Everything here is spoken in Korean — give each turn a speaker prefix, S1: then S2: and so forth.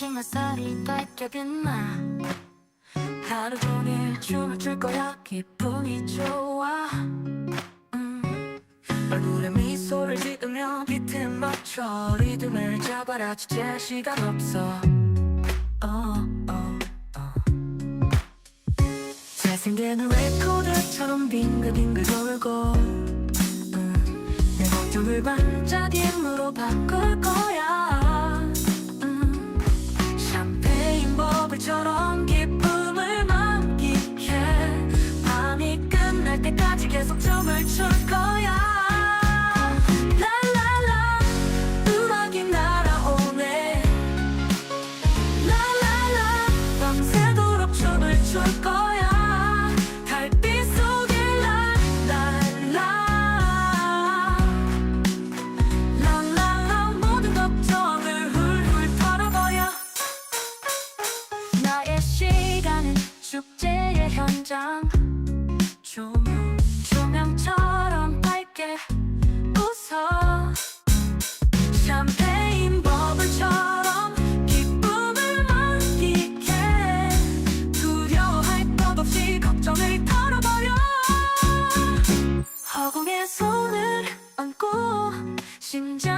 S1: 햇살이 밝게든 나. 하루 종일 춤을 출 거야. 기분이 좋아. 음. 얼굴에 미소를 지으며 비트 맞춰. 리듬을 잡아라. 주체 시간 없어. 어, 어, 어. 재생되는 레코드처럼 빙글빙글 돌고 음. 내 걱정을 반짝 임으로 바꿀 거야 계속 점을 쳐 내 손을 안고 심장